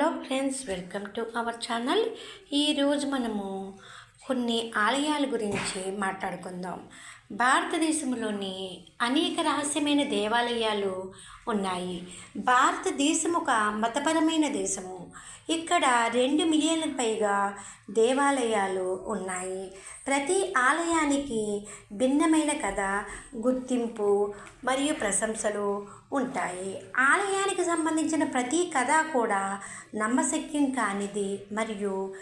Hello friends welcome to our channel. ఈరోజు మనము కొన్ని ఆలయాల గురించి మాట్లాడుకుందాం. భారతదేశంలోని అనేక రహస్యమైన దేవాలయాలు ఉన్నాయి. భారతదేశం ఒక మతపరమైన దేశము. ఇక్కడ రెండు మిలియన్ల పైగా దేవాలయాలు ఉన్నాయి. ప్రతి ఆలయానికి భిన్నమైన కథ గుర్తింపు మరియు ప్రశంసలు ఉంటాయి. ఆలయానికి సంబంధించిన ప్రతి కథ కూడా నమ్మశక్యం కానిది మరియు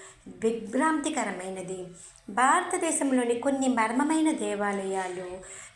విభ్రాంతికరమైనది. భారతదేశంలోని కొన్ని మర్మమైన దేవాలయాలు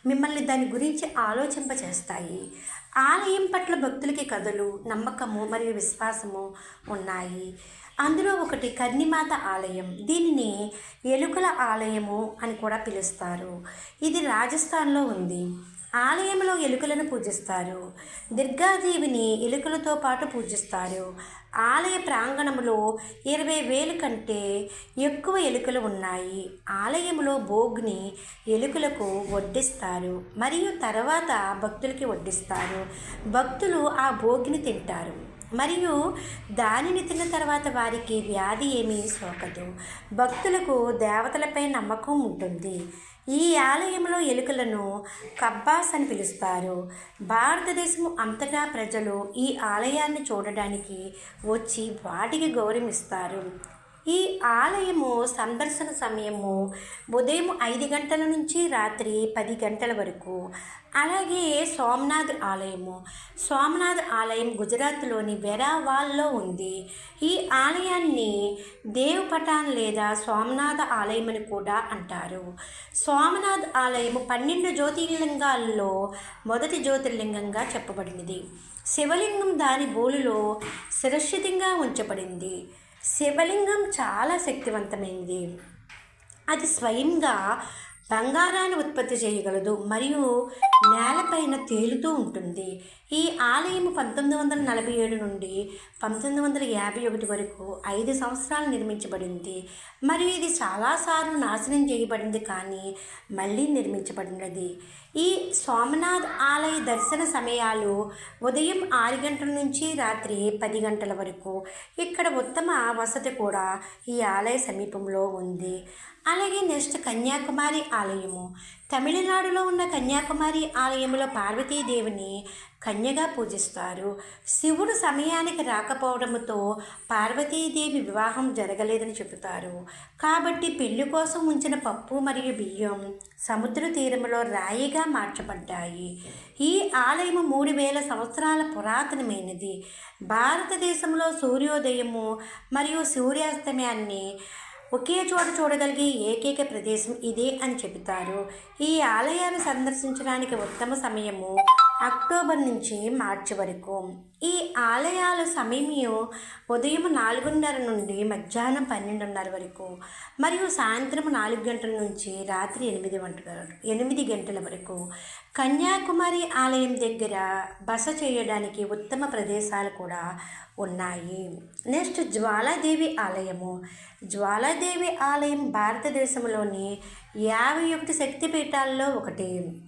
మిమ్మల్ని దాని గురించి ఆలోచింపచేస్తాయి. ఆలయం పట్ల భక్తులకి కథలు నమ్మకము మరియు విశ్వాసము ఉన్నాయి. అందులో ఒకటి కర్ణిమాత ఆలయం. దీనిని ఎలుకల ఆలయము అని కూడా పిలుస్తారు. ఇది రాజస్థాన్లో ఉంది. ఆలయంలో ఎలుకలను పూజిస్తారు. దుర్గాదేవిని ఎలుకలతో పాటు పూజిస్తారు. ఆలయ ప్రాంగణంలో ఇరవై వేలు కంటే ఎక్కువ ఎలుకలు ఉన్నాయి. ఆలయంలో భోగ్ని ఎలుకలకు వడ్డిస్తారు. మరియు తర్వాత భక్తులకి వడ్డిస్తారు. భక్తులు ఆ భోగిని తింటారు. మరియు దానిని తిన్న తర్వాత వారికి వ్యాధి ఏమీ సోకదు. భక్తులకు దేవతలపై నమ్మకం ఉంటుంది. ఈ ఆలయంలో ఎలుకలను కబ్బాస్ అని పిలుస్తారు. భారతదేశం అంతటా ప్రజలు ఈ ఆలయాన్ని చూడడానికి వచ్చి వాటికి గౌరవిస్తారు. ఈ ఆలయము సందర్శన సమయము ఉదయం ఐదు గంటల నుంచి రాత్రి పది గంటల వరకు. అలాగే సోమనాథ్ ఆలయము. సోమనాథ్ ఆలయం గుజరాత్లోని వెరావాల్లో ఉంది. ఈ ఆలయాన్ని దేవపటాన్ లేదా సోమనాథ ఆలయం అని కూడా అంటారు. సోమనాథ్ ఆలయము పన్నెండు జ్యోతిర్లింగాల్లో మొదటి జ్యోతిర్లింగంగా చెప్పబడినది. శివలింగం దాని బోలులో సురక్షితంగా ఉంచబడింది. శివలింగం చాలా శక్తివంతమైనది అది స్వయంగా బంగారాన్ని ఉత్పత్తి చేయగలదు మరియు నేలపైన తేలుతూ ఉంటుంది. ఈ ఆలయం పంతొమ్మిది వందల నలభై ఏడు నుండి పంతొమ్మిది వందల యాభై ఒకటి వరకు ఐదు సంవత్సరాలు నిర్మించబడింది. మరియు ఇది చాలాసార్లు నాశనం చేయబడింది కానీ మళ్ళీ నిర్మించబడినది. ఈ సోమనాథ్ ఆలయ దర్శన సమయాలు ఉదయం ఆరు గంటల నుంచి రాత్రి పది గంటల వరకు. ఇక్కడ ఉత్తమ వసతి కూడా ఈ ఆలయ సమీపంలో ఉంది. అలాగే నెక్స్ట్ కన్యాకుమారి ఆలయము. తమిళనాడులో ఉన్న కన్యాకుమారి ఆలయంలో పార్వతీదేవిని కన్యగా పూజిస్తారు. శివుడు సమయానికి రాకపోవడంతో పార్వతీదేవి వివాహం జరగలేదని చెబుతారు. కాబట్టి పెళ్ళి కోసం ఉంచిన పప్పు మరియు బియ్యం సముద్ర తీరంలో రాయిగా మార్చబడ్డాయి. ఈ ఆలయం మూడు వేల సంవత్సరాల పురాతనమైనది. భారతదేశంలో సూర్యోదయము మరియు సూర్యాస్తమయాన్ని ఒకే చోట చూడగలిగే ఏకైక ప్రదేశం ఇదే అని చెబుతారు. ఈ ఆలయాన్ని సందర్శించడానికి ఉత్తమ సమయము అక్టోబర్ నుంచి మార్చి వరకు. ఈ ఆలయాల సమయం ఉదయం నాలుగున్నర నుండి మధ్యాహ్నం పన్నెండున్నర వరకు మరియు సాయంత్రం నాలుగు గంటల నుంచి రాత్రి ఎనిమిది గంటల ఎనిమిది గంటల వరకు. కన్యాకుమారి ఆలయం దగ్గర బస చేయడానికి ఉత్తమ ప్రదేశాలు కూడా ఉన్నాయి. నెక్స్ట్ జ్వాలాదేవి ఆలయము. జ్వాలాదేవి ఆలయం భారతదేశంలోని యాభై ఒకటి శక్తిపీఠాల్లో ఒకటి.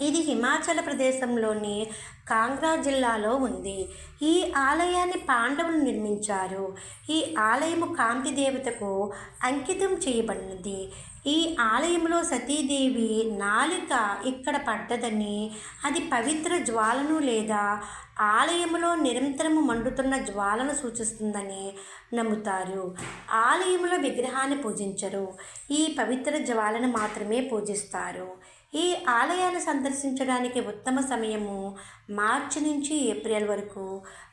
ఇది హిమాచల ప్రదేశంలోని కాంగ్రా జిల్లాలో ఉంది. ఈ ఆలయాన్ని పాండవులు నిర్మించారు. ఈ ఆలయము కాంతి దేవతకు అంకితం చేయబడినది. ఈ ఆలయంలో సతీదేవి నాలిక ఇక్కడ పడ్డదని అది పవిత్ర జ్వాలను లేదా ఆలయంలో నిరంతరము మండుతున్న జ్వాలను సూచిస్తుందని నమ్ముతారు. ఆలయంలో విగ్రహాన్ని పూజించరు. ఈ పవిత్ర జ్వాలను మాత్రమే పూజిస్తారు. ఈ ఆలయాన్ని సందర్శించడానికి ఉత్తమ సమయము మార్చి నుంచి ఏప్రిల్ వరకు.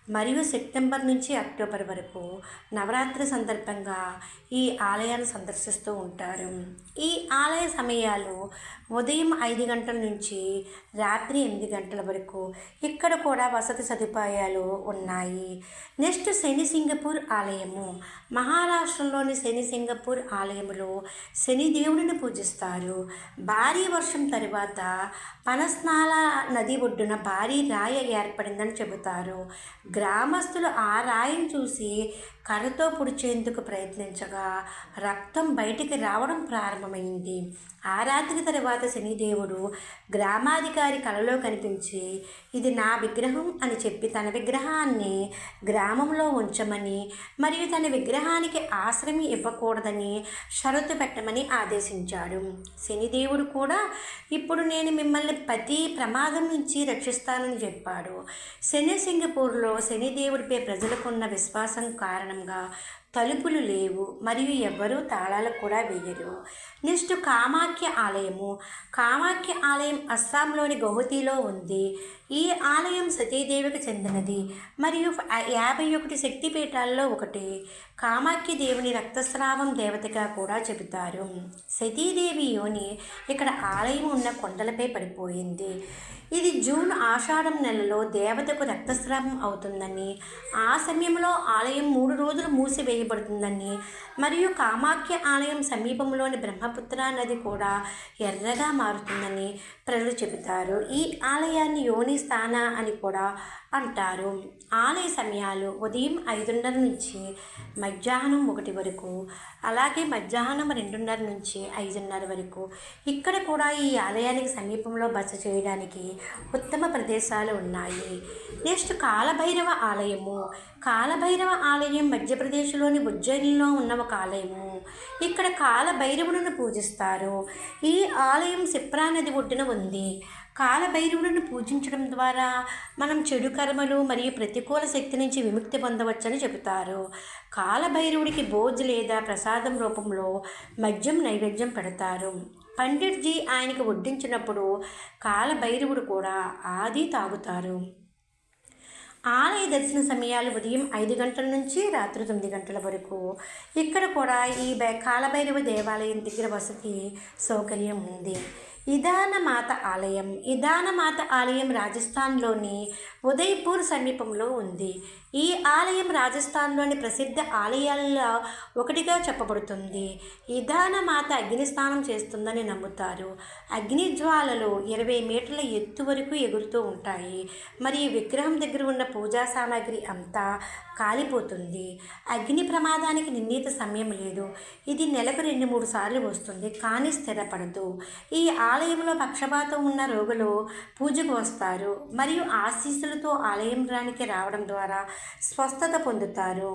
మరియు సెప్టెంబర్ నుంచి అక్టోబర్ వరకు నవరాత్రి సందర్భంగా ఈ ఆలయాన్ని సందర్శిస్తూ ఉంటారు. ఈ ఆలయ సమయాలు ఉదయం ఐదు గంటల నుంచి రాత్రి ఎనిమిది గంటల వరకు ఇక్కడ కూడా వసతి సదుపాయాలు ఉన్నాయి. నెక్స్ట్ శని సింగపూర్ ఆలయము. మహారాష్ట్రలోని శని సింగపూర్ ఆలయములో శని దేవుడిని పూజిస్తారు. భారీ వర్షం తరువాత పనస్నాల నది ఒడ్డున భారీ రాయ ఏర్పడిందని చెబుతారు. గ్రామస్తులు ఆ రాయిని చూసి కర్రతో పుడిచేందుకు ప్రయత్నించగా రక్తం బయటికి రావడం ప్రారంభమైంది. ఆ రాత్రి తర్వాత శనిదేవుడు గ్రామాధికారి కలలో కనిపించి ఇది నా విగ్రహం అని చెప్పి తన విగ్రహాన్ని గ్రామంలో ఉంచమని మరియు తన విగ్రహానికి ఆశ్రయం ఇవ్వకూడదని షరతు పెట్టమని ఆదేశించాడు. శనిదేవుడు కూడా ఇప్పుడు నేను మిమ్మల్ని ప్రతి ప్రమాదం నుంచి రక్షిస్తానని చెప్పాడు. శని సింగపూర్లో శనిదేవుడిపై ప్రజలకున్న విశ్వాసం కారణంగా తలుపులు లేవు మరియు ఎవ్వరూ తాళాలు కూడా వేయరు. నెక్స్ట్ కామాఖ్య ఆలయము. కామాఖ్య ఆలయం అస్సాంలోని గౌహతిలో ఉంది. ఈ ఆలయం సతీదేవికి చెందినది మరియు యాభై ఒకటి శక్తిపీఠాల్లో ఒకటి. కామాఖ్య దేవుని రక్తస్రావం దేవతగా కూడా చెబుతారు. సతీదేవి యోని ఇక్కడ ఆలయం ఉన్న కొండలపై పడిపోయింది. ఇది జూన్ ఆషాఢం నెలలో దేవతకు రక్తస్రావం అవుతుందని ఆ సమయంలో ఆలయం మూడు రోజులు చేయబడుతుందని మరియు కామాఖ్య ఆలయం సమీపంలోని బ్రహ్మపుత్ర నది కూడా ఎర్రగా మారుతుందని ప్రజలు చెబుతారు. ఈ ఆలయాన్ని యోని స్థాన అని కూడా అంటారు. ఆలయ సమయాలు ఉదయం ఐదున్నర నుంచి మధ్యాహ్నం ఒకటి వరకు అలాగే మధ్యాహ్నం రెండున్నర నుంచి ఐదున్నర వరకు. ఇక్కడ కూడా ఈ ఆలయానికి సమీపంలో బస చేయడానికి ఉత్తమ ప్రదేశాలు ఉన్నాయి. నెక్స్ట్ కాలభైరవ ఆలయము. కాలభైరవ ఆలయం మధ్యప్రదేశ్లోని ఉజ్జయినిలో ఉన్న ఒక ఆలయము. ఇక్కడ కాలభైరవులను పూజిస్తారు. ఈ ఆలయం సిప్రా నది ఒడ్డున ఉంది. కాలభైరవుడిని పూజించడం ద్వారా మనం చెడు కర్మలు మరియు ప్రతికూల శక్తి నుంచి విముక్తి పొందవచ్చని చెబుతారు. కాలభైరవుడికి భోజ్ లేదా ప్రసాదం రూపంలో మద్యం నైవేద్యం పెడతారు. పండిట్జీ ఆయనకు వడ్డించినప్పుడు కాలభైరవుడు కూడా ఆది తాగుతారు. ఆలయ దర్శన సమయాలు ఉదయం ఐదు గంటల నుంచి రాత్రి తొమ్మిది గంటల వరకు. ఇక్కడ కూడా ఈ కాలభైరవ దేవాలయం దగ్గర వసతి సౌకర్యం ఉంది. ఇదానమాత ఆలయం. ఇదానమాత ఆలయం రాజస్థాన్లోని ఉదయ్పూర్ సమీపంలో ఉంది. ఈ ఆలయం రాజస్థాన్లోని ప్రసిద్ధ ఆలయాల్లో ఒకటిగా చెప్పబడుతుంది. ఇదానమాత అగ్నిస్నానం చేస్తుందని నమ్ముతారు. అగ్ని జ్వాలలు ఇరవై మీటర్ల ఎత్తు వరకు ఎగురుతూ ఉంటాయి. మరియు విగ్రహం దగ్గర ఉన్న పూజా సామాగ్రి అంతా కాలిపోతుంది. అగ్ని ప్రమాదానికి నిర్ణీత సమయం లేదు. ఇది నెలకు రెండు మూడు సార్లు వస్తుంది కానీ స్థిరపడదు. ఈ ఆలయంలో పక్షపాతం ఉన్న రోగులు పూజకు వస్తారు. మరియు ఆశీస్సులతో ఆలయం రానికి రావడం ద్వారా స్వస్థత పొందుతారు.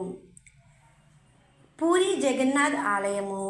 పూరి జగన్నాథ్ ఆలయము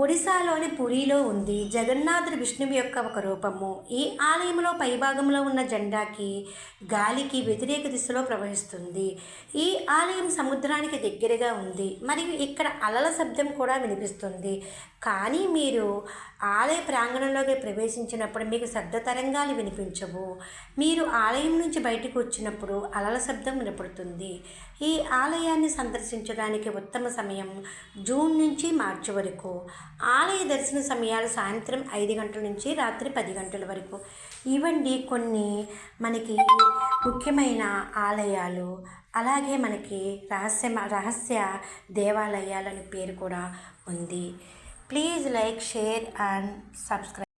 ఒడిశాలోని పురిలో ఉంది జగన్నాథుడు విష్ణువు యొక్క ఒక రూపము. ఈ ఆలయంలో పైభాగంలో ఉన్న జెండాకి గాలికి వ్యతిరేక దిశలో ప్రవహిస్తుంది. ఈ ఆలయం సముద్రానికి దగ్గరగా ఉంది. మరియు ఇక్కడ అలల శబ్దం కూడా వినిపిస్తుంది. కానీ మీరు ఆలయ ప్రాంగణంలోకి ప్రవేశించినప్పుడు మీకు శబ్ద తరంగాలు వినిపించవు. మీరు ఆలయం నుంచి బయటకు వచ్చినప్పుడు అలల శబ్దం వినపడుతుంది. ఈ ఆలయాన్ని సందర్శించడానికి ఉత్తమ సమయం జూన్ నుంచి మార్చి వరకు. ఆలయ దర్శన సమయాలు సాయంత్రం ఐదు గంటల నుంచి రాత్రి పది గంటల వరకు. ఇవండి కొన్ని మనకి ముఖ్యమైన ఆలయాలు. అలాగే మనకి రహస్య రహస్య దేవాలయాలని పేరు కూడా ఉంది. Please like share and subscribe.